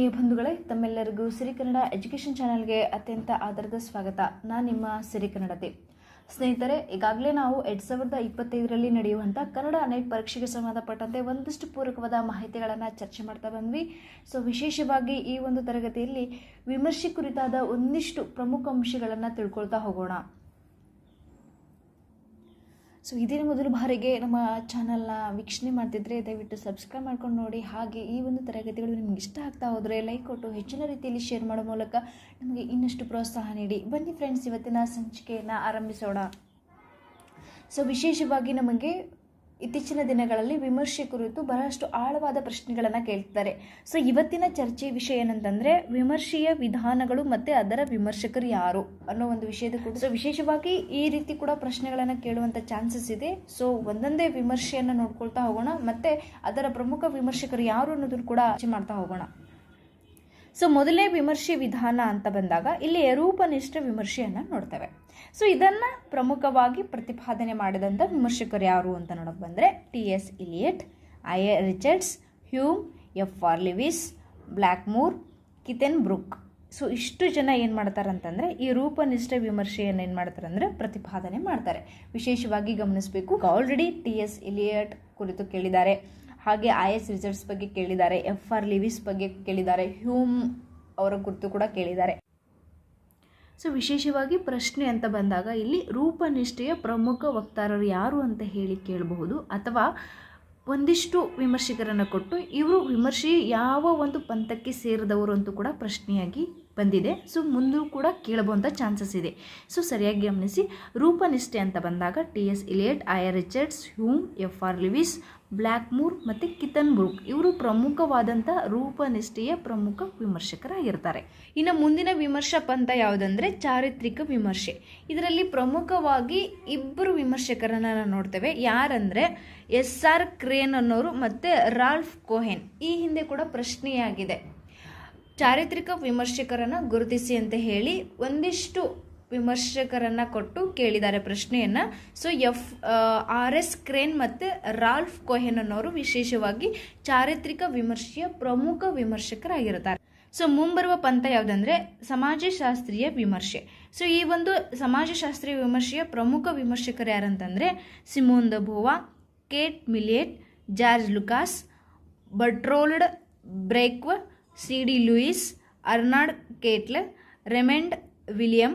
ಆತ್ಮೀಯ ಬಂಧುಗಳೇ, ತಮ್ಮೆಲ್ಲರಿಗೂ ಸಿರಿ ಕನ್ನಡ ಎಜುಕೇಷನ್ ಚಾನಲ್ಗೆ ಅತ್ಯಂತ ಆಧಾರದ ಸ್ವಾಗತ. ನಾನು ನಿಮ್ಮ ಸಿರಿ ಕನ್ನಡತೆ ಸ್ನೇಹಿತರೆ, ಈಗಾಗಲೇ ನಾವು ಎರಡು ಸಾವಿರದ ಇಪ್ಪತ್ತೈದರಲ್ಲಿ ನಡೆಯುವಂಥ ಕನ್ನಡ ನೆಟ್ ಪರೀಕ್ಷೆಗೆ ಸಂಬಂಧಪಟ್ಟಂತೆ ಒಂದಷ್ಟು ಪೂರಕವಾದ ಮಾಹಿತಿಗಳನ್ನು ಚರ್ಚೆ ಮಾಡ್ತಾ ಬಂದ್ವಿ. ಸೊ ವಿಶೇಷವಾಗಿ ಈ ಒಂದು ತರಗತಿಯಲ್ಲಿ ವಿಮರ್ಶೆ ಕುರಿತಾದ ಒಂದಿಷ್ಟು ಪ್ರಮುಖ ಅಂಶಗಳನ್ನು ತಿಳ್ಕೊಳ್ತಾ ಹೋಗೋಣ. ಸೊ ಇದೇ ಮೊದಲು ಬಾರಿಗೆ ನಮ್ಮ ಚಾನಲ್ನ ವೀಕ್ಷಣೆ ಮಾಡ್ತಿದ್ರೆ ದಯವಿಟ್ಟು ಸಬ್ಸ್ಕ್ರೈಬ್ ಮಾಡ್ಕೊಂಡು ನೋಡಿ. ಹಾಗೆ ಈ ಒಂದು ತರಗತಿಗಳು ನಿಮ್ಗೆ ಇಷ್ಟ ಆಗ್ತಾ ಹೋದರೆ ಲೈಕ್ ಕೊಟ್ಟು ಹೆಚ್ಚಿನ ರೀತಿಯಲ್ಲಿ ಶೇರ್ ಮಾಡೋ ಮೂಲಕ ನಮಗೆ ಇನ್ನಷ್ಟು ಪ್ರೋತ್ಸಾಹ ನೀಡಿ. ಬನ್ನಿ ಫ್ರೆಂಡ್ಸ್ ಇವತ್ತಿನ ಸಂಚಿಕೆಯನ್ನು ಆರಂಭಿಸೋಣ. ಸೊ ವಿಶೇಷವಾಗಿ ನಮಗೆ ಇತ್ತೀಚಿನ ದಿನಗಳಲ್ಲಿ ವಿಮರ್ಶೆ ಕುರಿತು ಬಹಳಷ್ಟು ಆಳವಾದ ಪ್ರಶ್ನೆಗಳನ್ನು ಕೇಳ್ತಾರೆ ಸೊ ಇವತ್ತಿನ ಚರ್ಚೆ ವಿಷಯ ಏನಂತಂದರೆ, ವಿಮರ್ಶೆಯ ವಿಧಾನಗಳು ಮತ್ತು ಅದರ ವಿಮರ್ಶಕರು ಯಾರು ಅನ್ನೋ ಒಂದು ವಿಷಯದ ಕೂಡ ಸೊ ವಿಶೇಷವಾಗಿ ಈ ರೀತಿ ಕೂಡ ಪ್ರಶ್ನೆಗಳನ್ನು ಕೇಳುವಂಥ ಚಾನ್ಸಸ್ ಇದೆ. ಸೊ ಒಂದೊಂದೇ ವಿಮರ್ಶೆಯನ್ನು ನೋಡ್ಕೊಳ್ತಾ ಹೋಗೋಣ, ಮತ್ತು ಅದರ ಪ್ರಮುಖ ವಿಮರ್ಶಕರು ಯಾರು ಅನ್ನೋದನ್ನು ಕೂಡ ಆಚೆ ಮಾಡ್ತಾ ಹೋಗೋಣ. ಸೊ ಮೊದಲೇ ವಿಮರ್ಶೆ ವಿಧಾನ ಅಂತ ಬಂದಾಗ ಇಲ್ಲಿ ರೂಪನಿಷ್ಠ ವಿಮರ್ಶೆಯನ್ನು ನೋಡ್ತೇವೆ. ಸೊ ಇದನ್ನು ಪ್ರಮುಖವಾಗಿ ಪ್ರತಿಪಾದನೆ ಮಾಡಿದಂಥ ವಿಮರ್ಶಕರು ಯಾರು ಅಂತ ನೋಡೋಕೆ ಬಂದರೆ T S Eliot I A Richards Hume F R Leavis Blackmur Cleanth Brooks so ಇಷ್ಟು ಜನ ಏನು ಮಾಡ್ತಾರೆ ಅಂತಂದರೆ ಈ ರೂಪನಿಷ್ಠ ವಿಮರ್ಶೆಯನ್ನು ಏನು ಮಾಡ್ತಾರೆ ಅಂದರೆ ಪ್ರತಿಪಾದನೆ ಮಾಡ್ತಾರೆ. ವಿಶೇಷವಾಗಿ ಗಮನಿಸಬೇಕು. ಆಲ್ರೆಡಿ ಟಿ ಎಸ್ ಇಲಿಯಟ್ ಕುರಿತು ಕೇಳಿದ್ದಾರೆ. ಹಾಗೆ ಐ ಎಸ್ ರಿಸಲ್ಟ್ಸ್ ಬಗ್ಗೆ ಕೇಳಿದ್ದಾರೆ, ಎಫ್ ಆರ್ ಲಿವಿಸ್ ಬಗ್ಗೆ ಕೇಳಿದ್ದಾರೆ, ಹ್ಯೂಮ್ ಅವರ ಕುರಿತು ಕೂಡ ಕೇಳಿದ್ದಾರೆ. ಸೊ ವಿಶೇಷವಾಗಿ ಪ್ರಶ್ನೆ ಅಂತ ಬಂದಾಗ, ಇಲ್ಲಿ ರೂಪನಿಷ್ಠೆಯ ಪ್ರಮುಖ ವಕ್ತಾರರು ಯಾರು ಅಂತ ಹೇಳಿ ಕೇಳಬಹುದು, ಅಥವಾ ಒಂದಿಷ್ಟು ವಿಮರ್ಶಕರನ್ನು ಕೊಟ್ಟು ಇವರು ವಿಮರ್ಶೆ ಯಾವ ಒಂದು ಪಂಥಕ್ಕೆ ಸೇರಿದವರು ಅಂತೂ ಕೂಡ ಪ್ರಶ್ನೆಯಾಗಿ ಬಂದಿದೆ. ಸೊ, ಮುಂದೂ ಕೂಡ ಕೇಳಬಹುವಂಥ ಚಾನ್ಸಸ್ ಇದೆ. ಸೊ, ಸರಿಯಾಗಿ ಗಮನಿಸಿ. ರೂಪನಿಷ್ಠೆ ಅಂತ ಬಂದಾಗ T S Eliot R Richards, Hume, F R Leavis Blackmur ಮತ್ತು ಕಿತನ್ ಬ್ರೂಕ್ ಇವರು ಪ್ರಮುಖವಾದಂಥ ರೂಪನಿಷ್ಠೆಯ ಪ್ರಮುಖ ವಿಮರ್ಶಕರಾಗಿರ್ತಾರೆ. ಇನ್ನು ಮುಂದಿನ ವಿಮರ್ಶಾ ಪಂಥ ಯಾವುದಂದರೆ ಚಾರಿತ್ರಿಕ ವಿಮರ್ಶೆ. ಇದರಲ್ಲಿ ಪ್ರಮುಖವಾಗಿ ಇಬ್ಬರು ವಿಮರ್ಶಕರನ್ನು ನಾವು ನೋಡ್ತೇವೆ. ಯಾರಂದರೆ ಎಸ್ ಆರ್ ಕ್ರೇನ್ ಅನ್ನೋರು ಮತ್ತು ರಾಲ್ಫ್ ಕೋಹೆನ್. ಈ ಹಿಂದೆ ಕೂಡ ಪ್ರಶ್ನೆಯಾಗಿದೆ. ಚಾರಿತ್ರಿಕ ವಿಮರ್ಶಕರನ್ನು ಗುರುತಿಸಿ ಅಂತ ಹೇಳಿ ಒಂದಿಷ್ಟು ವಿಮರ್ಶಕರನ್ನು ಕೊಟ್ಟು ಕೇಳಿದ್ದಾರೆ ಪ್ರಶ್ನೆಯನ್ನು. So F R S Crane ಮತ್ತು ರಾಲ್ಫ್ ಕೊಹೆನ್ ಅನ್ನೋರು ವಿಶೇಷವಾಗಿ ಚಾರಿತ್ರಿಕ ವಿಮರ್ಶೆಯ ಪ್ರಮುಖ ವಿಮರ್ಶಕರಾಗಿರ್ತಾರೆ ಸೊ ಮುಂಬರುವ ಪಂಥ ಯಾವುದಂದರೆ ಸಮಾಜಶಾಸ್ತ್ರೀಯ ವಿಮರ್ಶೆ. ಸೊ ಈ ಒಂದು ಸಮಾಜಶಾಸ್ತ್ರೀಯ ವಿಮರ್ಶೆಯ ಪ್ರಮುಖ ವಿಮರ್ಶಕರು ಯಾರಂತಂದರೆ Simone de Beauvoir Kate Millett George Lukacs Bertolt Brecht C D Lewis, Arnold Kettle, Raymond William,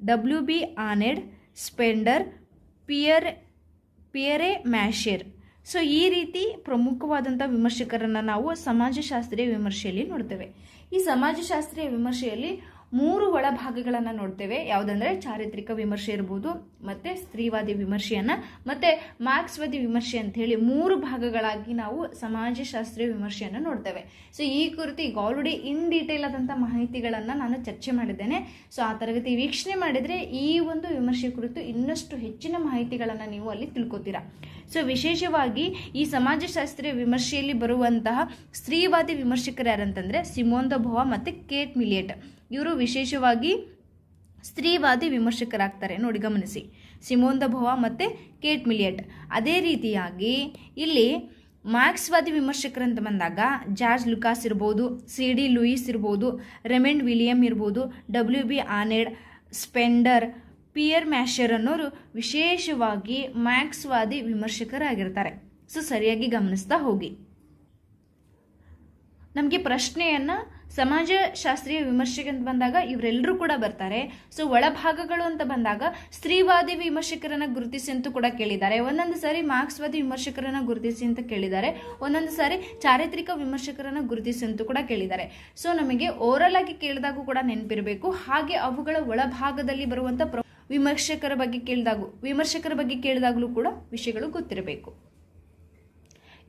W B ಆನೆಡ್, Spender, Pierre, Pierre Macherey so, ಈ ರೀತಿ ಪ್ರಮುಖವಾದಂಥ ವಿಮರ್ಶಕರನ್ನು ನಾವು ಸಮಾಜಶಾಸ್ತ್ರೀಯ ವಿಮರ್ಶೆಯಲ್ಲಿ ನೋಡ್ತೇವೆ. ಈ ಸಮಾಜಶಾಸ್ತ್ರೀಯ ವಿಮರ್ಶೆಯಲ್ಲಿ ಮೂರು ಒಳಭಾಗಗಳನ್ನು ನೋಡ್ತೇವೆ. ಯಾವುದಂದ್ರೆ ಚಾರಿತ್ರಿಕ ವಿಮರ್ಶೆ ಇರ್ಬೋದು, ಮತ್ತು ಸ್ತ್ರೀವಾದಿ ವಿಮರ್ಶೆಯನ್ನು, ಮತ್ತು ಮಾರ್ಕ್ಸ್ವಾದಿ ವಿಮರ್ಶೆ ಅಂತ ಹೇಳಿ ಮೂರು ಭಾಗಗಳಾಗಿ ನಾವು ಸಮಾಜಶಾಸ್ತ್ರೀಯ ವಿಮರ್ಶೆಯನ್ನು ನೋಡ್ತೇವೆ. ಸೊ ಈ ಕುರಿತು ಈಗ ಆಲ್ರೆಡಿ ಇನ್ ಡೀಟೇಲ್ ಆದಂಥ ಮಾಹಿತಿಗಳನ್ನು ನಾನು ಚರ್ಚೆ ಮಾಡಿದ್ದೇನೆ. ಸೊ ಆ ತರಗತಿ ವೀಕ್ಷಣೆ ಮಾಡಿದರೆ ಈ ಒಂದು ವಿಮರ್ಶೆ ಕುರಿತು ಇನ್ನಷ್ಟು ಹೆಚ್ಚಿನ ಮಾಹಿತಿಗಳನ್ನು ನೀವು ಅಲ್ಲಿ ತಿಳ್ಕೊತೀರಾ. ಸೊ ವಿಶೇಷವಾಗಿ ಈ ಸಮಾಜಶಾಸ್ತ್ರೀಯ ವಿಮರ್ಶೆಯಲ್ಲಿ ಬರುವಂತಹ ಸ್ತ್ರೀವಾದಿ ವಿಮರ್ಶಕರು ಯಾರಂತಂದರೆ ಸಿಮೋಂದ ಭೋವಾ ಮತ್ತು ಕೇಟ್ ಮಿಲಿಯಟ್. ಇವರು ವಿಶೇಷವಾಗಿ ಸ್ತ್ರೀವಾದಿ ವಿಮರ್ಶಕರಾಗ್ತಾರೆ. ನೋಡಿ ಗಮನಿಸಿ. ಸಿಮೋನ್ ದ ಭೋವಾ ಮತ್ತು ಕೇಟ್ ಮಿಲಿಯಟ್. ಅದೇ ರೀತಿಯಾಗಿ ಇಲ್ಲಿ ಮಾರ್ಕ್ಸ್ವಾದಿ ವಿಮರ್ಶಕರಂತ ಬಂದಾಗ ಜಾರ್ಜ್ ಲುಕಾಸ್ ಇರ್ಬೋದು, ಸಿ ಡಿ ಲೂಯಿಸ್ ಇರ್ಬೋದು, ರೆಮೆಂಡ್ ವಿಲಿಯಂ ಇರ್ಬೋದು, ಡಬ್ಲ್ಯೂ ಬಿ ಆನೆಡ್ ಸ್ಪೆಂಡರ್, ಪಿಯರ್ ಮ್ಯಾಶರ್ ಅನ್ನೋರು ವಿಶೇಷವಾಗಿ ಮ್ಯಾಕ್ಸ್ವಾದಿ ವಿಮರ್ಶಕರಾಗಿರ್ತಾರೆ. ಸೊ ಸರಿಯಾಗಿ ಗಮನಿಸ್ತಾ ಹೋಗಿ. ನಮಗೆ ಪ್ರಶ್ನೆಯನ್ನು ಸಮಾಜಶಾಸ್ತ್ರೀಯ ವಿಮರ್ಶೆಗೆ ಅಂತ ಬಂದಾಗ ಇವರೆಲ್ಲರೂ ಕೂಡ ಬರ್ತಾರೆ. ಸೊ ಒಳಭಾಗಗಳು ಅಂತ ಬಂದಾಗ ಸ್ತ್ರೀವಾದಿ ವಿಮರ್ಶಕರನ್ನು ಗುರುತಿಸಿ ಅಂತೂ ಕೂಡ ಕೇಳಿದ್ದಾರೆ. ಒಂದೊಂದು ಸಾರಿ ಮಾರ್ಕ್ಸ್ವಾದಿ ವಿಮರ್ಶಕರನ್ನು ಗುರುತಿಸಿ ಅಂತ ಕೇಳಿದ್ದಾರೆ. ಒಂದೊಂದು ಸಾರಿ ಚಾರಿತ್ರಿಕ ವಿಮರ್ಶಕರನ್ನು ಗುರುತಿಸಿ ಅಂತೂ ಕೂಡ ಕೇಳಿದ್ದಾರೆ. ಸೊ ನಮಗೆ ಓರಲ್ ಆಗಿ ಕೇಳಿದಾಗೂ ಕೂಡ ನೆನಪಿರಬೇಕು. ಹಾಗೆ ಅವುಗಳ ಒಳಭಾಗದಲ್ಲಿ ಬರುವಂಥ ವಿಮರ್ಶಕರ ಬಗ್ಗೆ ಕೇಳಿದಾಗೂ ವಿಮರ್ಶಕರ ಬಗ್ಗೆ ಕೇಳಿದಾಗಲೂ ಕೂಡ ವಿಷಯಗಳು ಗೊತ್ತಿರಬೇಕು.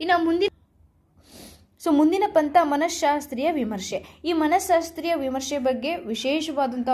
ಇನ್ನು ಮುಂದಿನ ಸೊ ಮುಂದಿನ ಪಂಥ ಮನಃಶಾಸ್ತ್ರೀಯ ವಿಮರ್ಶೆ. ಈ ಮನಃಶಾಸ್ತ್ರೀಯ ವಿಮರ್ಶೆ ಬಗ್ಗೆ ವಿಶೇಷವಾದಂಥ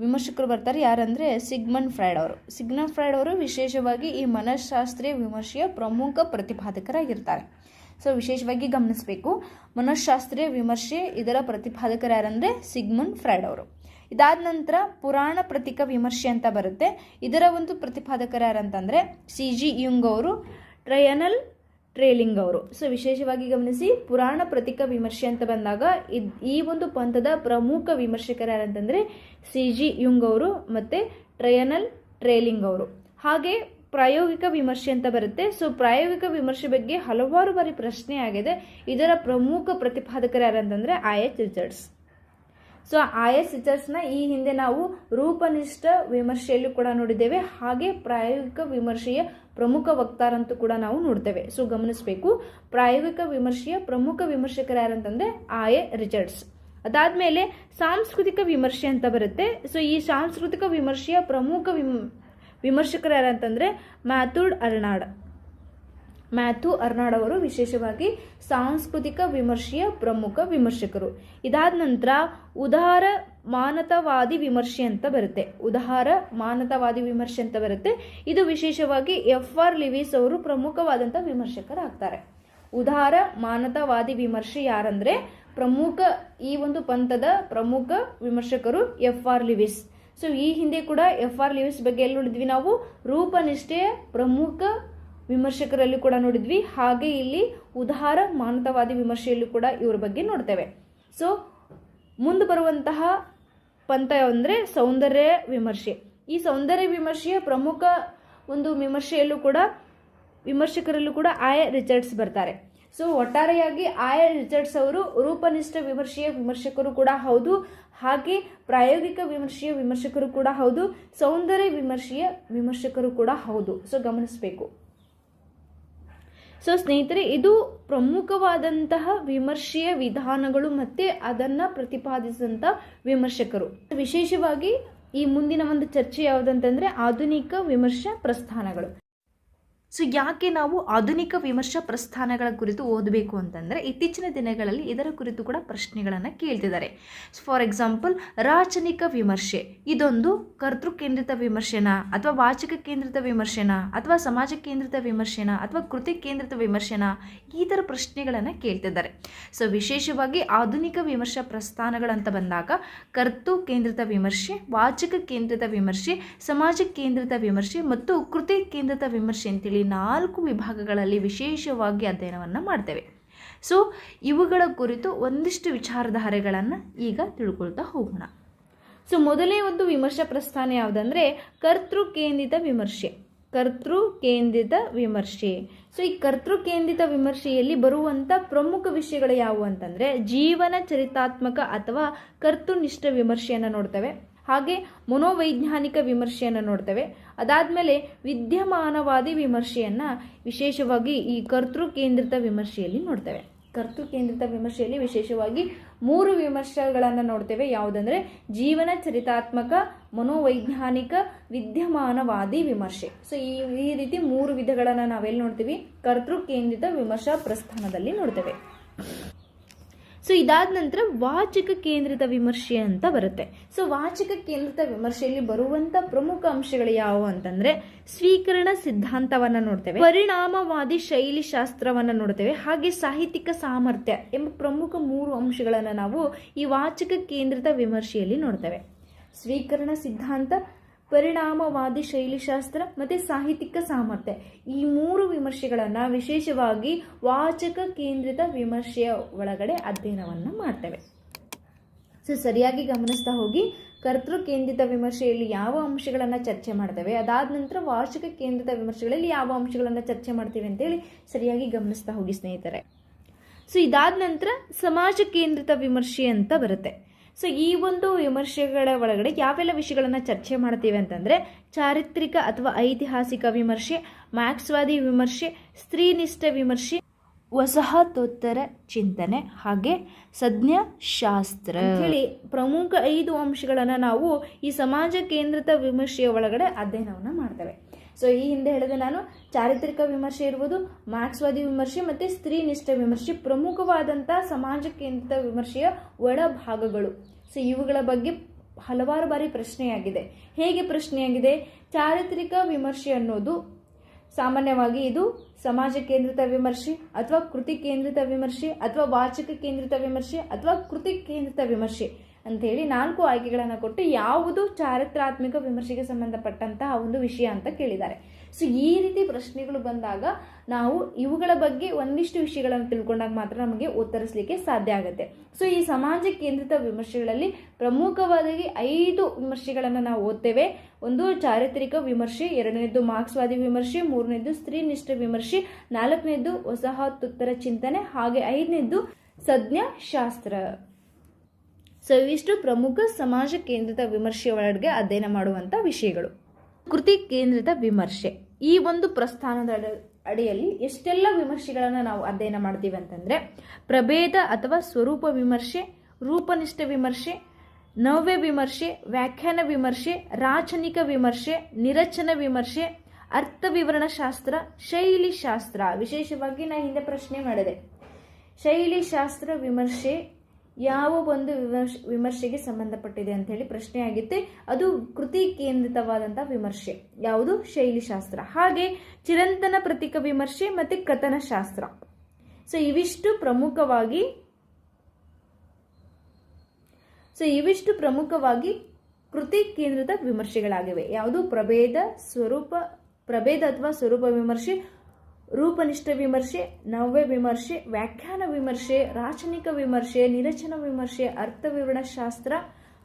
ವಿಮರ್ಶಕರು ಬರ್ತಾರೆ. ಯಾರಂದರೆ ಸಿಗ್ಮಂಡ್ ಫ್ರೈಡ್ ಅವರು. ಸಿಗ್ಮಂಡ್ ಫ್ರೈಡ್ ಅವರು ವಿಶೇಷವಾಗಿ ಈ ಮನಃಶಾಸ್ತ್ರೀಯ ವಿಮರ್ಶೆಯ ಪ್ರಮುಖ ಪ್ರತಿಪಾದಕರಾಗಿರ್ತಾರೆ. ಸೊ ವಿಶೇಷವಾಗಿ ಗಮನಿಸಬೇಕು. ಮನಃಶಾಸ್ತ್ರೀಯ ವಿಮರ್ಶೆ ಇದರ ಪ್ರತಿಪಾದಕರು ಯಾರಂದರೆ ಸಿಗ್ಮಂಡ್ ಫ್ರೈಡ್ ಅವರು. ಇದಾದ ನಂತರ ಪುರಾಣ ಪ್ರತೀಕ ವಿಮರ್ಶೆ ಅಂತ ಬರುತ್ತೆ. ಇದರ ಒಂದು ಪ್ರತಿಪಾದಕರು ಯಾರಂತಂದರೆ ಸಿ ಜಿ ಯುಂಗ್ ಅವರು, ಟ್ರಯನಲ್ ಟ್ರೇಲಿಂಗ್ ಅವರು. ಸೊ, ವಿಶೇಷವಾಗಿ ಗಮನಿಸಿ ಪುರಾಣ ಪ್ರತೀಕ ವಿಮರ್ಶೆ ಅಂತ ಬಂದಾಗ ಇದ್ ಈ ಒಂದು ಪಂಥದ ಪ್ರಮುಖ ವಿಮರ್ಶಕರು ಯಾರಂತಂದ್ರೆ ಸಿ ಜಿ ಯುಂಗ್ ಅವರು ಮತ್ತೆ ಟ್ರಯನಲ್ ಟ್ರೇಲಿಂಗ್ ಅವರು. ಹಾಗೆ ಪ್ರಾಯೋಗಿಕ ವಿಮರ್ಶೆ ಅಂತ ಬರುತ್ತೆ. ಸೊ, ಪ್ರಾಯೋಗಿಕ ವಿಮರ್ಶೆ ಬಗ್ಗೆ ಹಲವಾರು ಬಾರಿ ಪ್ರಶ್ನೆ ಆಗಿದೆ. ಇದರ ಪ್ರಮುಖ ಪ್ರತಿಪಾದಕರು ಯಾರಂತಂದ್ರೆ I H Richards. So, I S ರಿಚರ್ಡ್ಸ್ನ ಈ ಹಿಂದೆ ನಾವು ರೂಪನಿಷ್ಠ ವಿಮರ್ಶೆಯಲ್ಲೂ ಕೂಡ ನೋಡಿದ್ದೇವೆ. ಹಾಗೆ ಪ್ರಾಯೋಗಿಕ ವಿಮರ್ಶೆಯ ಪ್ರಮುಖ ವಕ್ತಾರಂತೂ ಕೂಡ ನಾವು ನೋಡ್ತೇವೆ. ಸೊ, ಗಮನಿಸಬೇಕು. ಪ್ರಾಯೋಗಿಕ ವಿಮರ್ಶೆಯ ಪ್ರಮುಖ ವಿಮರ್ಶಕರು ಯಾರಂತಂದ್ರೆ ಆಯೆ ರಿಚರ್ಡ್ಸ್. ಅದಾದ್ಮೇಲೆ ಸಾಂಸ್ಕೃತಿಕ ವಿಮರ್ಶೆ ಅಂತ ಬರುತ್ತೆ. ಸೊ, ಈ ಸಾಂಸ್ಕೃತಿಕ ವಿಮರ್ಶೆಯ ಪ್ರಮುಖ ವಿಮ್, ವಿಮರ್ಶಕರು ಯಾರಂತಂದ್ರೆ ಮ್ಯಾಥೂಡ್ ಅರ್ನಾಡ್. ಮ್ಯಾಥ್ಯೂ ಅರ್ನಾಡ್ ಅವರು ವಿಶೇಷವಾಗಿ ಸಾಂಸ್ಕೃತಿಕ ವಿಮರ್ಶೆಯ ಪ್ರಮುಖ ವಿಮರ್ಶಕರು. ಇದಾದ ನಂತರ ಉದಾರ ಮಾನತವಾದಿ ವಿಮರ್ಶೆ ಅಂತ ಬರುತ್ತೆ. ಉದಾರ ಮಾನತವಾದಿ ವಿಮರ್ಶೆ ಅಂತ ಬರುತ್ತೆ. ಇದು ವಿಶೇಷವಾಗಿ ಎಫ್ ಆರ್ ಲಿವಿಸ್ ಅವರು ಪ್ರಮುಖವಾದಂಥ ವಿಮರ್ಶಕರಾಗ್ತಾರೆ. ಉದಾರ ಮಾನತವಾದಿ ವಿಮರ್ಶೆ ಯಾರಂದ್ರೆ ಪ್ರಮುಖ ಈ ಒಂದು ಪಂಥದ ಪ್ರಮುಖ ವಿಮರ್ಶಕರು ಎಫ್ ಆರ್ ಲಿವಿಸ್. ಸೊ ಈ ಹಿಂದೆ ಕೂಡ ಎಫ್ ಆರ್ ಲಿವಿಸ್ ಬಗ್ಗೆ ಎಲ್ಲಿ ನೋಡಿದ್ವಿ ನಾವು? ರೂಪನಿಷ್ಠೆಯ ಪ್ರಮುಖ ವಿಮರ್ಶಕರಲ್ಲಿ ಕೂಡ ನೋಡಿದ್ವಿ. ಹಾಗೆ ಇಲ್ಲಿ ಉದಾರ ಮಾನತವಾದಿ ವಿಮರ್ಶೆಯಲ್ಲೂ ಕೂಡ ಇವರ ಬಗ್ಗೆ ನೋಡ್ತೇವೆ. ಸೊ ಮುಂದೆ ಬರುವಂತಹ ಪಂಥ ಅಂದರೆ ಸೌಂದರ್ಯ ವಿಮರ್ಶೆ. ಈ ಸೌಂದರ್ಯ ವಿಮರ್ಶೆಯ ಪ್ರಮುಖ ಒಂದು ವಿಮರ್ಶೆಯಲ್ಲೂ ಕೂಡ ವಿಮರ್ಶಕರಲ್ಲೂ ಕೂಡ ಆಯ ರಿಚರ್ಡ್ಸ್ ಬರ್ತಾರೆ. ಸೊ ಒಟ್ಟಾರೆಯಾಗಿ ಆಯ ರಿಚರ್ಡ್ಸ್ ಅವರು ರೂಪನಿಷ್ಠ ವಿಮರ್ಶೆಯ ವಿಮರ್ಶಕರು ಕೂಡ ಹೌದು. ಹಾಗೆ ಪ್ರಾಯೋಗಿಕ ವಿಮರ್ಶೆಯ ವಿಮರ್ಶಕರು ಕೂಡ ಹೌದು. ಸೌಂದರ್ಯ ವಿಮರ್ಶೆಯ ವಿಮರ್ಶಕರು ಕೂಡ ಹೌದು. ಸೊ ಗಮನಿಸಬೇಕು. ಸೊ ಸ್ನೇಹಿತರೆ, ಇದು ಪ್ರಮುಖವಾದಂತಹ ವಿಮರ್ಶೆಯ ವಿಧಾನಗಳು ಮತ್ತೆ ಅದನ್ನ ಪ್ರತಿಪಾದಿಸಿದಂಥ ವಿಮರ್ಶಕರು. ವಿಶೇಷವಾಗಿ ಈ ಮುಂದಿನ ಒಂದು ಚರ್ಚೆ ಯಾವುದಂತಂದ್ರೆ ಆಧುನಿಕ ವಿಮರ್ಶಾ ಪ್ರಸ್ಥಾನಗಳು. ಸೊ ಯಾಕೆ ನಾವು ಆಧುನಿಕ ವಿಮರ್ಶಾ ಪ್ರಸ್ಥಾನಗಳ ಕುರಿತು ಓದಬೇಕು ಅಂತಂದರೆ ಇತ್ತೀಚಿನ ದಿನಗಳಲ್ಲಿ ಇದರ ಕುರಿತು ಕೂಡ ಪ್ರಶ್ನೆಗಳನ್ನು ಕೇಳ್ತಿದ್ದಾರೆ. ಫಾರ್ ಎಕ್ಸಾಂಪಲ್ ರಾಚನಿಕ ವಿಮರ್ಶೆ. ಇದೊಂದು ಕರ್ತೃ ಕೇಂದ್ರಿತ ವಿಮರ್ಶೆನ? ಅಥವಾ ವಾಚಕ ಕೇಂದ್ರಿತ ವಿಮರ್ಶೆನ? ಅಥವಾ ಸಮಾಜ ಕೇಂದ್ರಿತ ವಿಮರ್ಶೆನ? ಅಥವಾ ಕೃತಿ ಕೇಂದ್ರಿತ ವಿಮರ್ಶೆನ? ಈ ಥರ ಪ್ರಶ್ನೆಗಳನ್ನು ಕೇಳ್ತಿದ್ದಾರೆ. ಸೊ ವಿಶೇಷವಾಗಿ ಆಧುನಿಕ ವಿಮರ್ಶಾ ಪ್ರಸ್ಥಾನಗಳಂತ ಬಂದಾಗ ಕರ್ತೃ ಕೇಂದ್ರಿತ ವಿಮರ್ಶೆ, ವಾಚಕ ಕೇಂದ್ರಿತ ವಿಮರ್ಶೆ, ಸಮಾಜ ಕೇಂದ್ರಿತ ವಿಮರ್ಶೆ ಮತ್ತು ಕೃತಿ ಕೇಂದ್ರಿತ ವಿಮರ್ಶೆ ಅಂತೇಳಿ ನಾಲ್ಕು ವಿಭಾಗಗಳಲ್ಲಿ ವಿಶೇಷವಾಗಿ ಅಧ್ಯಯನವನ್ನು ಮಾಡ್ತೇವೆ. ಸೊ ಇವುಗಳ ಕುರಿತು ಒಂದಿಷ್ಟು ವಿಚಾರಧಾರೆಗಳನ್ನು ಈಗ ತಿಳ್ಕೊಳ್ತಾ ಹೋಗೋಣ. ಸೊ ಮೊದಲೇ ಒಂದು ವಿಮರ್ಶಾ ಪ್ರಸ್ಥಾನ ಯಾವುದಂದ್ರೆ, ಕರ್ತೃ ಕೇಂದ್ರಿತ ವಿಮರ್ಶೆ. ಕರ್ತೃ ಕೇಂದ್ರಿತ ವಿಮರ್ಶೆ. ಸೊ ಈ ಕರ್ತೃ ಕೇಂದ್ರಿತ ವಿಮರ್ಶೆಯಲ್ಲಿ ಬರುವಂಥ ಪ್ರಮುಖ ವಿಷಯಗಳು ಯಾವುವು ಅಂತಂದ್ರೆ, ಜೀವನ ಚರಿತಾತ್ಮಕ ಅಥವಾ ಕರ್ತೃನಿಷ್ಠ ವಿಮರ್ಶೆಯನ್ನು ನೋಡ್ತೇವೆ. ಹಾಗೆ ಮನೋವೈಜ್ಞಾನಿಕ ವಿಮರ್ಶೆಯನ್ನು ನೋಡ್ತೇವೆ. ಅದಾದಮೇಲೆ ವಿದ್ಯಮಾನವಾದಿ ವಿಮರ್ಶೆಯನ್ನು ವಿಶೇಷವಾಗಿ ಈ ಕರ್ತೃ ಕೇಂದ್ರಿತ ವಿಮರ್ಶೆಯಲ್ಲಿ ನೋಡ್ತೇವೆ. ಕರ್ತೃ ಕೇಂದ್ರಿತ ವಿಮರ್ಶೆಯಲ್ಲಿ ವಿಶೇಷವಾಗಿ ಮೂರು ವಿಮರ್ಶೆಗಳನ್ನು ನೋಡ್ತೇವೆ. ಯಾವುದಂದ್ರೆ ಜೀವನ ಚರಿತಾತ್ಮಕ, ಮನೋವೈಜ್ಞಾನಿಕ, ವಿದ್ಯಮಾನವಾದಿ ವಿಮರ್ಶೆ. ಸೊ ಈ ಈ ರೀತಿ ಮೂರು ವಿಧಗಳನ್ನು ನಾವೆಲ್ಲಿ ನೋಡ್ತೀವಿ? ಕರ್ತೃ ಕೇಂದ್ರಿತ ವಿಮರ್ಶಾ ಪ್ರಸ್ಥಾನದಲ್ಲಿ ನೋಡ್ತೇವೆ. ಸೊ ಇದಾದ ನಂತರ ವಾಚಕ ಕೇಂದ್ರಿತ ವಿಮರ್ಶೆ ಅಂತ ಬರುತ್ತೆ. ಸೊ ವಾಚಕ ಕೇಂದ್ರಿತ ವಿಮರ್ಶೆಯಲ್ಲಿ ಬರುವಂತ ಪ್ರಮುಖ ಅಂಶಗಳು ಯಾವುವು ಅಂತಂದ್ರೆ ಸ್ವೀಕರಣ ಸಿದ್ಧಾಂತವನ್ನ ನೋಡ್ತೇವೆ, ಪರಿಣಾಮವಾದಿ ಶೈಲಿ ಶಾಸ್ತ್ರವನ್ನ ನೋಡ್ತೇವೆ, ಹಾಗೆ ಸಾಹಿತ್ಯಿಕ ಸಾಮರ್ಥ್ಯ ಎಂಬ ಪ್ರಮುಖ ಮೂರು ಅಂಶಗಳನ್ನ ನಾವು ಈ ವಾಚಕ ಕೇಂದ್ರಿತ ವಿಮರ್ಶೆಯಲ್ಲಿ ನೋಡ್ತೇವೆ. ಸ್ವೀಕರಣ ಸಿದ್ಧಾಂತ ಪರಿಣಾಮವಾದಿ ಶೈಲಿಶಾಸ್ತ್ರ ಮತ್ತು ಸಾಹಿತ್ಯಿಕ ಸಾಮರ್ಥ್ಯ. ಈ ಮೂರು ವಿಮರ್ಶೆಗಳನ್ನು ವಿಶೇಷವಾಗಿ ವಾಚಕ ಕೇಂದ್ರಿತ ವಿಮರ್ಶೆಯ ಒಳಗಡೆ ಅಧ್ಯಯನವನ್ನು ಮಾಡ್ತೇವೆ. ಸೊ, ಸರಿಯಾಗಿ ಗಮನಿಸ್ತಾ ಹೋಗಿ. ಕರ್ತೃ ಕೇಂದ್ರಿತ ವಿಮರ್ಶೆಯಲ್ಲಿ ಯಾವ ಅಂಶಗಳನ್ನು ಚರ್ಚೆ ಮಾಡ್ತೇವೆ? ಅದಾದ ನಂತರ ವಾಚಕ ಕೇಂದ್ರಿತ ವಿಮರ್ಶೆಗಳಲ್ಲಿ ಯಾವ ಅಂಶಗಳನ್ನು ಚರ್ಚೆ ಮಾಡ್ತೀವಿ ಅಂತೇಳಿ ಸರಿಯಾಗಿ ಗಮನಿಸ್ತಾ ಹೋಗಿ ಸ್ನೇಹಿತರೆ. ಸೊ, ಇದಾದ ನಂತರ ಸಮಾಜ ಕೇಂದ್ರಿತ ವಿಮರ್ಶೆ ಅಂತ ಬರುತ್ತೆ. ಸೊ ಈ ಒಂದು ವಿಮರ್ಶೆಗಳ ಒಳಗಡೆ ಯಾವೆಲ್ಲ ವಿಷಯಗಳನ್ನು ಚರ್ಚೆ ಮಾಡ್ತೀವಿ ಅಂತಂದರೆ ಚಾರಿತ್ರಿಕ ಅಥವಾ ಐತಿಹಾಸಿಕ ವಿಮರ್ಶೆ ಮ್ಯಾಕ್ಸ್ವಾದಿ ವಿಮರ್ಶೆ, ಸ್ತ್ರೀನಿಷ್ಠ ವಿಮರ್ಶೆ, ವಸಾಹತೋತ್ತರ ಚಿಂತನೆ ಹಾಗೆ ಶಾಸ್ತ್ರ. ಹೇಳಿ ಪ್ರಮುಖ ಐದು ಅಂಶಗಳನ್ನು ನಾವು ಈ ಸಮಾಜ ಕೇಂದ್ರಿತ ವಿಮರ್ಶೆಯ ಒಳಗಡೆ ಅಧ್ಯಯನವನ್ನು ಮಾಡ್ತೇವೆ. ಸೊ ಈ ಹಿಂದೆ ಹೇಳಿದೆ ನಾನು ಚಾರಿತ್ರಿಕ ವಿಮರ್ಶೆ ಇರ್ಬೋದು, ಮಾರ್ಕ್ಸ್ವಾದಿ ವಿಮರ್ಶೆ ಮತ್ತು ಸ್ತ್ರೀನಿಷ್ಠ ವಿಮರ್ಶೆ ಪ್ರಮುಖವಾದಂಥ ಸಮಾಜ ಕೇಂದ್ರಿತ ವಿಮರ್ಶೆಯ ಒಳಭಾಗಗಳು ಸೊ ಇವುಗಳ ಬಗ್ಗೆ ಹಲವಾರು ಬಾರಿ ಪ್ರಶ್ನೆಯಾಗಿದೆ. ಹೇಗೆ ಪ್ರಶ್ನೆಯಾಗಿದೆ? ಚಾರಿತ್ರಿಕ ವಿಮರ್ಶೆ ಅನ್ನೋದು ಸಾಮಾನ್ಯವಾಗಿ ಇದು ಸಮಾಜ ಕೇಂದ್ರಿತ ವಿಮರ್ಶೆ ಅಥವಾ ಕೃತಿ ಕೇಂದ್ರಿತ ವಿಮರ್ಶೆ ಅಥವಾ ವಾಚಕ ಕೇಂದ್ರಿತ ವಿಮರ್ಶೆ ಅಥವಾ ಕೃತಿ ಕೇಂದ್ರಿತ ವಿಮರ್ಶೆ. ಅಂಥೇಳಿ ನಾಲ್ಕು ಆಯ್ಕೆಗಳನ್ನು ಕೊಟ್ಟು ಯಾವುದು ಚಾರಿತ್ರಾತ್ಮಕ ವಿಮರ್ಶೆಗೆ ಸಂಬಂಧಪಟ್ಟಂತಹ ಒಂದು ವಿಷಯ ಅಂತ ಕೇಳಿದ್ದಾರೆ. ಸೊ ಈ ರೀತಿ ಪ್ರಶ್ನೆಗಳು ಬಂದಾಗ ನಾವು ಇವುಗಳ ಬಗ್ಗೆ ಒಂದಿಷ್ಟು ವಿಷಯಗಳನ್ನು ತಿಳ್ಕೊಂಡಾಗ ಮಾತ್ರ ನಮಗೆ ಉತ್ತರಿಸಲಿಕ್ಕೆ ಸಾಧ್ಯ ಆಗುತ್ತೆ. ಸೊ ಈ ಸಮಾಜ ಕೇಂದ್ರಿತ ವಿಮರ್ಶೆಗಳಲ್ಲಿ ಪ್ರಮುಖವಾಗಿ ಐದು ವಿಮರ್ಶೆಗಳನ್ನು ನಾವು ಓದ್ತೇವೆ. ಒಂದು, ಚಾರಿತ್ರಿಕ ವಿಮರ್ಶೆ, ಎರಡನೇದು ಮಾರ್ಕ್ಸ್ವಾದಿ ವಿಮರ್ಶೆ, ಮೂರನೇದು ಸ್ತ್ರೀನಿಷ್ಠ ವಿಮರ್ಶೆ, ನಾಲ್ಕನೇದು ವಸಾಹತೋತ್ತರ ಚಿಂತನೆ, ಹಾಗೆ ಐದನೇದು ಸಂಜ್ಞಾಶಾಸ್ತ್ರ ಸೊ ಇವಿಷ್ಟು ಪ್ರಮುಖ ಸಮಾಜ ಕೇಂದ್ರಿತ ವಿಮರ್ಶೆ ಒಳಗೆ ಅಧ್ಯಯನ ಮಾಡುವಂಥ ವಿಷಯಗಳು. ಕೃತಿ ಕೇಂದ್ರಿತ ವಿಮರ್ಶೆ. ಈ ಒಂದು ಪ್ರಸ್ಥಾನದ ಅಡ- ಅಡಿಯಲ್ಲಿ ಎಷ್ಟೆಲ್ಲ ವಿಮರ್ಶೆಗಳನ್ನು ನಾವು ಅಧ್ಯಯನ ಮಾಡ್ತೀವಿ ಅಂತಂದರೆ, ಪ್ರಭೇದ ಅಥವಾ ಸ್ವರೂಪ ವಿಮರ್ಶೆ, ರೂಪನಿಷ್ಠ ವಿಮರ್ಶೆ, ನವ್ಯ ವಿಮರ್ಶೆ, ವ್ಯಾಖ್ಯಾನ ವಿಮರ್ಶೆ, ರಾಚನಿಕ ವಿಮರ್ಶೆ, ನಿರಚನ ವಿಮರ್ಶೆ, ಅರ್ಥ ವಿವರಣ ಶಾಸ್ತ್ರ, ಶೈಲಿ ಶಾಸ್ತ್ರ. ವಿಶೇಷವಾಗಿ ನಾನು ಹಿಂದೆ ಪ್ರಶ್ನೆ ಮಾಡಿದೆ. ಶೈಲಿ ಶಾಸ್ತ್ರ ವಿಮರ್ಶೆ ಯಾವ ಒಂದು ವಿಮರ್ಶೆ, ವಿಮರ್ಶೆಗೆ ಸಂಬಂಧಪಟ್ಟಿದೆ ಅಂತ ಹೇಳಿ ಪ್ರಶ್ನೆ ಆಗಿತ್ತೆ ಅದು ಕೃತಿ ಕೇಂದ್ರಿತವಾದಂತಹ ವಿಮರ್ಶೆ. ಯಾವುದು? ಶೈಲಿ ಶಾಸ್ತ್ರ ಹಾಗೆ ಚಿರಂತನ ಪ್ರತೀಕ ವಿಮರ್ಶೆ ಮತ್ತೆ ಕಥನ ಶಾಸ್ತ್ರ. ಸೊ ಇವಿಷ್ಟು ಪ್ರಮುಖವಾಗಿ ಸೊ ಇವಿಷ್ಟು ಪ್ರಮುಖವಾಗಿ ಕೃತಿ ಕೇಂದ್ರಿತ ವಿಮರ್ಶೆಗಳಾಗಿವೆ. ಯಾವುದು? ಪ್ರಭೇದ ಸ್ವರೂಪ, ಪ್ರಭೇದ ಅಥವಾ ಸ್ವರೂಪ ವಿಮರ್ಶೆ. ರೂಪನಿಷ್ಠ ವಿಮರ್ಶೆ, ನವ್ಯ ವಿಮರ್ಶೆ, ವ್ಯಾಖ್ಯಾನ ವಿಮರ್ಶೆ, ರಾಚನಿಕ ವಿಮರ್ಶೆ, ನಿರಚನ ವಿಮರ್ಶೆ ಅರ್ಥ ವಿವರಣ ಶಾಸ್ತ್ರ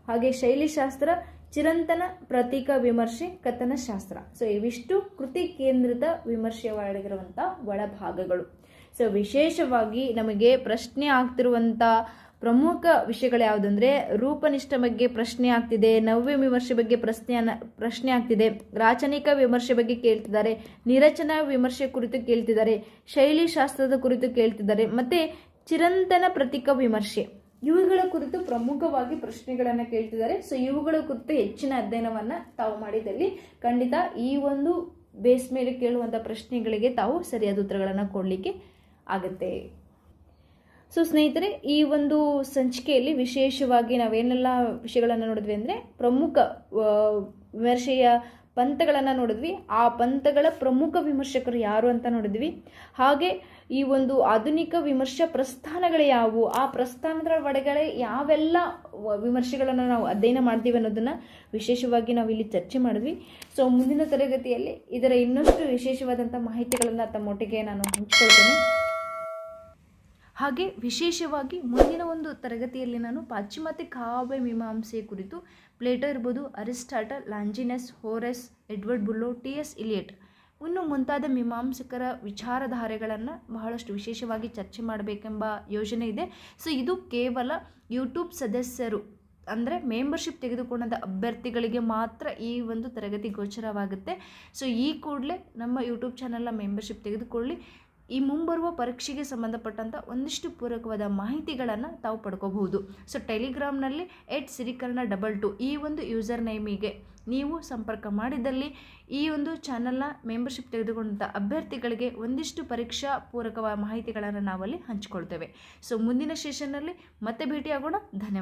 ಹಾಗೆ ಶೈಲಿಶಾಸ್ತ್ರ, ಚಿರಂತನ ಪ್ರತೀಕ ವಿಮರ್ಶೆ, ಕಥನಶಾಸ್ತ್ರ. ಸೊ ಇವಿಷ್ಟು ಕೃತಿ ಕೇಂದ್ರಿತ ವಿಮರ್ಶೆ ಒಳಗಿರುವಂಥ ಒಳಭಾಗಗಳು. ಸೊ ವಿಶೇಷವಾಗಿ ನಮಗೆ ಪ್ರಶ್ನೆ ಆಗ್ತಿರುವಂಥ ಪ್ರಮುಖ ವಿಷಯಗಳು ಯಾವುದಂದ್ರೆ ರೂಪನಿಷ್ಠ ಬಗ್ಗೆ ಪ್ರಶ್ನೆ ಆಗ್ತಿದೆ, ನವ್ಯ ವಿಮರ್ಶೆ ಬಗ್ಗೆ ಪ್ರಶ್ನೆ ಪ್ರಶ್ನೆ ಆಗ್ತಿದೆ, ರಾಚನಿಕ ವಿಮರ್ಶೆ ಬಗ್ಗೆ ಕೇಳ್ತಿದ್ದಾರೆ, ನಿರಚನಾ ವಿಮರ್ಶೆ ಕುರಿತು ಕೇಳ್ತಿದ್ದಾರೆ ಶೈಲಿ ಶಾಸ್ತ್ರದ ಕುರಿತು ಕೇಳ್ತಿದ್ದಾರೆ, ಮತ್ತೆ ಚಿರಂತನ ಪ್ರತೀಕ ವಿಮರ್ಶೆ. ಇವುಗಳ ಕುರಿತು ಪ್ರಮುಖವಾಗಿ ಪ್ರಶ್ನೆಗಳನ್ನು ಕೇಳ್ತಿದ್ದಾರೆ. ಸೊ ಇವುಗಳ ಕುರಿತು ಹೆಚ್ಚಿನ ಅಧ್ಯಯನವನ್ನ ತಾವು ಮಾಡಿದಲ್ಲಿ ಖಂಡಿತ ಈ ಒಂದು ಬೇಸ್ ಮೇಲೆ ಕೇಳುವಂಥ ಪ್ರಶ್ನೆಗಳಿಗೆ ತಾವು ಸರಿಯಾದ ಉತ್ತರಗಳನ್ನು ಕೊಡಲಿಕ್ಕೆ ಆಗುತ್ತೆ. ಸೊ ಸ್ನೇಹಿತರೆ, ಈ ಒಂದು ಸಂಚಿಕೆಯಲ್ಲಿ ವಿಶೇಷವಾಗಿ ನಾವೇನೆಲ್ಲ ವಿಷಯಗಳನ್ನು ನೋಡಿದ್ವಿ ಅಂದರೆ ಪ್ರಮುಖ ವಿಮರ್ಶೆಯ ಪಂಥಗಳನ್ನು ನೋಡಿದ್ವಿ. ಆ ಪಂಥಗಳ ಪ್ರಮುಖ ವಿಮರ್ಶಕರು ಯಾರು ಅಂತ ನೋಡಿದ್ವಿ. ಹಾಗೆ ಈ ಒಂದು ಆಧುನಿಕ ವಿಮರ್ಶಾ ಪ್ರಸ್ಥಾನಗಳು ಯಾವುವು? ಆ ಪ್ರಸ್ಥಾನದ ಒಳಗಡೆ ಯಾವೆಲ್ಲ ವಿಮರ್ಶೆಗಳನ್ನು ನಾವು ಅಧ್ಯಯನ ಮಾಡ್ತೀವಿ ಅನ್ನೋದನ್ನು ವಿಶೇಷವಾಗಿ ನಾವು ಇಲ್ಲಿ ಚರ್ಚೆ ಮಾಡಿದ್ವಿ. ಸೊ ಮುಂದಿನ ತರಗತಿಯಲ್ಲಿ ಇದರ ಇನ್ನಷ್ಟು ವಿಶೇಷವಾದಂಥ ಮಾಹಿತಿಗಳನ್ನು ತಮ್ಮೊಟ್ಟಿಗೆ ನಾನು ಹಂಚ್ಕೊಳ್ತೇನೆ. ಹಾಗೆ ವಿಶೇಷವಾಗಿ ಮುಂದಿನ ಒಂದು ತರಗತಿಯಲ್ಲಿ ನಾನು ಪಾಶ್ಚಿಮಾತ್ಯ ಕಾವ್ಯ ಮೀಮಾಂಸೆ ಕುರಿತು ಪ್ಲೇಟೋ ಇರ್ಬೋದು Aristotle, Longinus, Horace, Edward Bullough, T S Eliot. ಇನ್ನು ಮುಂತಾದ ಮೀಮಾಂಸಕರ ವಿಚಾರಧಾರೆಗಳನ್ನು ಬಹಳಷ್ಟು ವಿಶೇಷವಾಗಿ ಚರ್ಚೆ ಮಾಡಬೇಕೆಂಬ ಯೋಜನೆ ಇದೆ. ಸೊ, ಇದು ಕೇವಲ ಯೂಟ್ಯೂಬ್ ಸದಸ್ಯರು, ಅಂದರೆ ಮೆಂಬರ್ಶಿಪ್ ತೆಗೆದುಕೊಂಡ ಅಭ್ಯರ್ಥಿಗಳಿಗೆ ಮಾತ್ರ ಈ ಒಂದು ತರಗತಿ ಗೋಚರವಾಗುತ್ತೆ. ಸೊ, ಈ ಕೂಡಲೇ ನಮ್ಮ ಯೂಟ್ಯೂಬ್ ಚಾನಲ್ನ ಮೆಂಬರ್ಶಿಪ್ ತೆಗೆದುಕೊಳ್ಳಿ. ಈ ಮುಂಬರುವ ಪರೀಕ್ಷೆಗೆ ಸಂಬಂಧಪಟ್ಟಂಥ ಒಂದಿಷ್ಟು ಪೂರಕವಾದ ಮಾಹಿತಿಗಳನ್ನು ತಾವು ಪಡ್ಕೋಬಹುದು. ಸೊ ಟೆಲಿಗ್ರಾಮ್ನಲ್ಲಿ ಎಟ್ ಸಿರಿಕರ್ಣ ಡಬಲ್ ಟು ಈ ಒಂದು ಯೂಸರ್ ನೇಮಿಗೆ ನೀವು ಸಂಪರ್ಕ ಮಾಡಿದಲ್ಲಿ ಈ ಒಂದು ಚಾನಲ್ನ ಮೆಂಬರ್ಶಿಪ್ ತೆಗೆದುಕೊಂಡಂಥ ಅಭ್ಯರ್ಥಿಗಳಿಗೆ ಒಂದಿಷ್ಟು ಪರೀಕ್ಷಾ ಪೂರಕವಾದ ಮಾಹಿತಿಗಳನ್ನು ನಾವಲ್ಲಿ ಹಂಚಿಕೊಳ್ತೇವೆ. ಸೊ ಮುಂದಿನ ಸೆಷನ್ನಲ್ಲಿ ಮತ್ತೆ ಭೇಟಿಯಾಗೋಣ. ಧನ್ಯವಾದ.